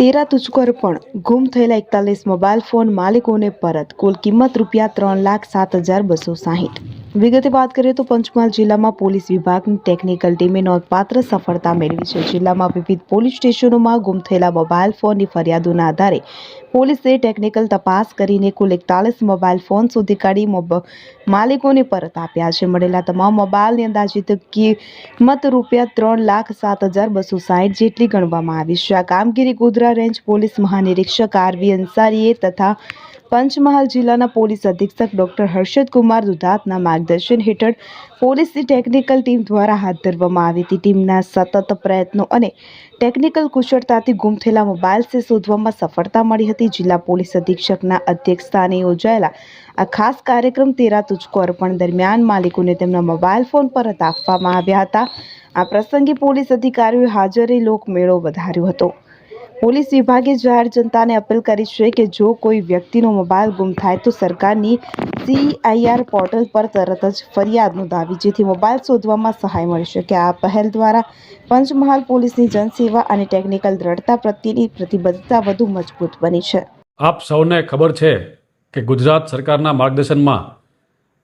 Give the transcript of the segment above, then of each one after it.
તેરા તુચકર પણ ગુમ થયેલા એકતાલીસ મોબાઈલ ફોન માલિકોને પરત, કુલ કિંમત રૂપિયા ત્રણ લાખ સાત હજાર બસો સાહીઠ. વિગતે વાત કરીએ તો પંચમહાલ જિલ્લામાં પોલીસ વિભાગની ટેકનિકલ ટીમે નોંધપાત્ર સફળતા મેળવી છે. જિલ્લામાં વિવિધ પોલીસ સ્ટેશનોમાં ગુમ થયેલા મોબાઈલ ફોનની ફરિયાદોના આધારે પોલીસે ટેકનિકલ તપાસ કરીને કુલ એકતાલીસ મોબાઈલ ફોન શોધી કાઢી માલિકોને પરત આપ્યા છે. મળેલા તમામ મોબાઈલની અંદાજિત કિંમત રૂપિયા ત્રણ લાખ સાત હજાર બસો સાહીઠ જેટલી ગણવામાં આવી છે. આ કામગીરી ગોધરા રેન્જ પોલીસ મહાનિરીક્ષક આરવી અંસારીએ તથા પંચમહાલ જિલ્લાના પોલીસ અધિક્ષક ડોક્ટર હર્ષદ કુમાર દુધાતના માર્ગદર્શન હેઠળ પોલીસની ટેકનિકલ ટીમ દ્વારા હાથ ધરવામાં આવી હતી. ટીમના સતત પ્રયત્નો અને ટેકનિકલ કુશળતાથી ગુમ થયેલા મોબાઈલ્સે શોધવામાં સફળતા મળી હતી. જિલ્લા પોલીસ અધિક્ષકના અધ્યક્ષસ્થાને યોજાયેલા આ ખાસ કાર્યક્રમ તેરા તુજકો અર્પણ દરમિયાન માલિકોને તેમના મોબાઈલ ફોન પરત આપવામાં આવ્યા હતા. આ પ્રસંગે પોલીસ અધિકારીઓએ હાજરી લોકમેળો વધાર્યો હતો. પોલીસ વિભાગે જાહેર જનતાને અપીલ કરી છે કે જો કોઈ વ્યક્તિનો મોબાઈલ ગુમ થાય તો સરકારની સીઆઈઆર પોર્ટલ પર તરત જ ફરિયાદ નોંધાવી જેથી મોબાઈલ શોધવામાં સહાય મળી શકે. આ પહેલ દ્વારા પંચમહાલ પોલીસની જનસેવા અને ટેકનિકલ દ્રઢતા પ્રત્યેની પ્રતિબદ્ધતા વધુ મજબૂત બની છે. આપ સૌને ખબર છે કે ગુજરાત સરકારના માર્ગદર્શનમાં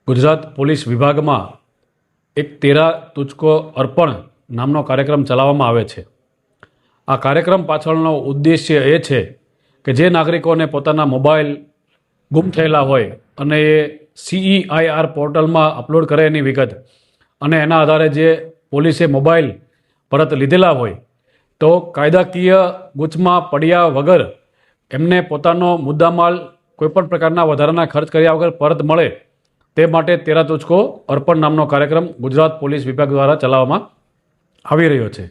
ગુજરાત પોલીસ વિભાગમાં એક તેરા તુચકો અર્પણ નામનો કાર્યક્રમ ચલાવવામાં આવે છે. આ કાર્યક્રમ પાછળનો ઉદ્દેશ્ય એ છે કે જે નાગરિકોને પોતાના મોબાઈલ ગુમ થયેલા હોય અને એ સીઈઆઈઆર પોર્ટલમાં અપલોડ કરે એની વિગત અને એના આધારે જે પોલીસે મોબાઈલ પરત લીધેલા હોય, તો કાયદાકીય ગૂંચમાં પડ્યા વગર એમને પોતાનો મુદ્દામાલ કોઈપણ પ્રકારના વધારાના ખર્ચ કર્યા વગર પરત મળે તે માટે તેરા તુચકો અર્પણ નામનો કાર્યક્રમ ગુજરાત પોલીસ વિભાગ દ્વારા ચલાવવામાં આવી રહ્યો છે.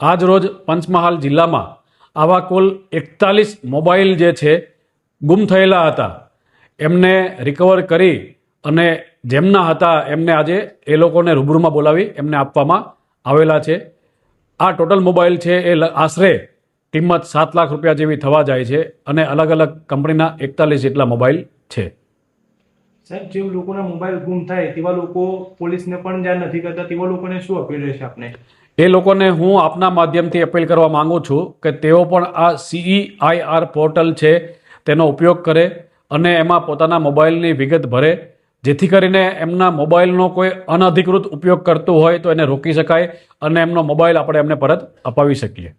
આજ રોજ પંચમહાલ જિલ્લામાં આવા કુલ એકતાલીસ મોબાઈલ જે છે, ગુમ થયેલા હતા. એમને રિકવર કરી અને જેમના હતા, એમને આજે એ લોકોને રૂબરૂમાં બોલાવી એમને આપવામાં આવેલા છે. આ ટોટલ મોબાઈલ છે, એ આશરે કિંમત સાત લાખ રૂપિયા જેવી થવા જાય છે અને અલગ અલગ કંપનીના એકતાલીસ જેટલા મોબાઈલ છે. સાહેબ જે લોકોના મોબાઈલ ગુમ થાય તેવા લોકો પોલીસને પણ જાણ નથી કરતા, તેવા લોકોને શું અપીલ રહેશે આપને? એ લોકોને હું આપના માધ્યમથી અપીલ કરવા માંગુ છું કે તેઓ પણ આ સીઈઆઈઆર પોર્ટલ છે, તેનો ઉપયોગ કરે અને એમાં પોતાના મોબાઈલની વિગત ભરે. જેથી કરીને એમના મોબાઈલનો કોઈ અનધિકૃત ઉપયોગ કરતું હોય તો એને રોકી શકાય અને એમનો મોબાઈલ આપણે એમને પરત અપાવી શકીએ.